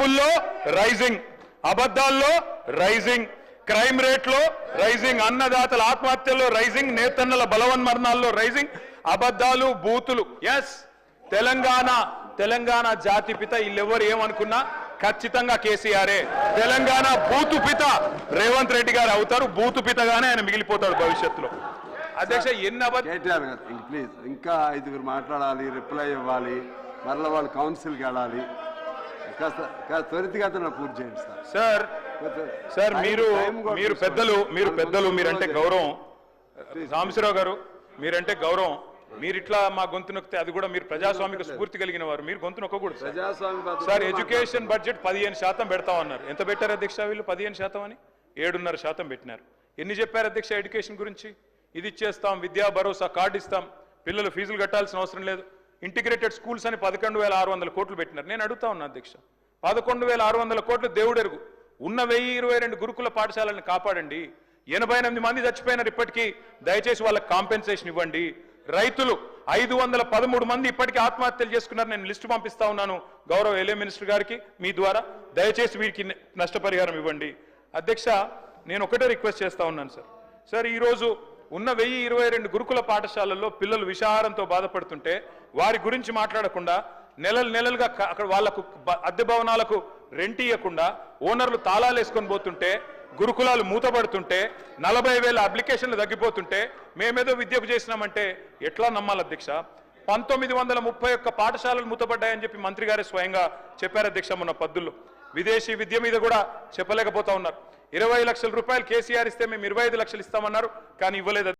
అప్పుల్లో రైజింగ్ అబద్ధాల్లో rising crime రేట్లో రైజింగ్ అన్నదాతల ఆత్మహత్యల్లో రైజింగ్ నేతన్నల బలవన్మరణాల్లో రైజింగ్ అబద్ధాలు బూతులు. ఎస్ తెలంగాణ తెలంగాణ జాతి పిత వీళ్ళెవరు ఏమనుకున్నా ఖచ్చితంగా కేసీఆరే. తెలంగాణ బూతు పిత రేవంత్ రెడ్డి గారు అవుతారు బూతు పితగానే ఆయన మిగిలిపోతాడు భవిష్యత్తులో. అధ్యక్ష ఎన్ని ప్లీజ్ ఇంకా ఐదుగురు మాట్లాడాలి రిప్లై ఇవ్వాలి మరలా వాళ్ళు కౌన్సిల్కి వెళ్ళాలి. కాస్త కాస్త త్వరితగతిన పూర్తి చేయండి సార్. సార్ సార్ మీరు మీరు. పెద్దలు మీరు పెద్దలు మీరంటే. గౌరవం. రామశివరావు గారు మీరంటే గౌరవం. మీరు ఇట్లా మా గొంతు నొక్కితే అది కూడా మీరు ప్రజాస్వామిక స్ఫూర్తి కలిగిన వారు. మీరు గొంతు నొక్కకూడదు సార్. ఎడ్యుకేషన్ బడ్జెట్ పదిహేను శాతం పెడతామన్నారు ఎంత పెట్టారు అధ్యక్ష వీళ్ళు? పదిహేను శాతం అని? ఏడున్నర శాతం పెట్టినారు. ఎన్ని చెప్పారు అధ్యక్ష ఎడ్యుకేషన్ గురించి? ఇది ఇచ్చేస్తాం విద్యా భరోసా కార్డు ఇస్తాం. పిల్లలు ఫీజులు కట్టాల్సిన అవసరం లేదు. ఇంటిగ్రేటెడ్ స్కూల్స్ అని పదకొండు వేల ఆరు వందల కోట్లు పెట్టినారు. నేను అడుగుతా ఉన్నా అధ్యక్ష పదకొండు వేల ఆరు వందల కోట్లు దేవుడెరుగు. ఉన్న వెయ్యి ఇరవై రెండు గురుకుల పాఠశాలను కాపాడండి. ఎనభై ఎనిమిది మంది చచ్చిపోయినారు ఇప్పటికీ. దయచేసి వాళ్ళకి కాంపెన్సేషన్ ఇవ్వండి. రైతులు ఐదు వందల పదమూడు మంది ఇప్పటికీ ఆత్మహత్యలు చేసుకున్నారు నేను లిస్టు పంపిస్తా ఉన్నాను గౌరవ ఎల్ఏ మినిస్టర్ గారికి మీ ద్వారా. దయచేసి వీరికి నష్టపరిహారం ఇవ్వండి. అధ్యక్ష నేను ఒకటే రిక్వెస్ట్ చేస్తా ఉన్నాను సార్. సార్ ఈరోజు ఉన్న వెయ్యి ఇరవై రెండు గురుకుల పాఠశాలల్లో పిల్లలు విషాహారంతో బాధపడుతుంటే వారి గురించి మాట్లాడకుండా నెలలు నెలలుగా అక్కడ వాళ్ళకు అద్దె భవనాలకు రెంట్ ఇవ్వకుండా ఓనర్లు తాళాలు వేసుకొని పోతుంటే గురుకులాలు మూతపడుతుంటే నలభై వేల అప్లికేషన్లు తగ్గిపోతుంటే మేమేదో విద్యకు చేసినామంటే ఎట్లా నమ్మాలి అధ్యక్ష? పంతొమ్మిది వందల ముప్పై ఒక్క పాఠశాలలు మూతపడ్డాయని చెప్పి మంత్రి గారే స్వయంగా చెప్పారు అధ్యక్ష మొన్న పద్దుల్లో. విదేశీ విద్య మీద కూడా చెప్పలేకపోతా ఉన్నారు. ఇరవై లక్షల రూపాయలు కేసీఆర్ ఇస్తే మేము ఇరవై ఐదు లక్షలు ఇస్తామన్నారు కానీ ఇవ్వలేదు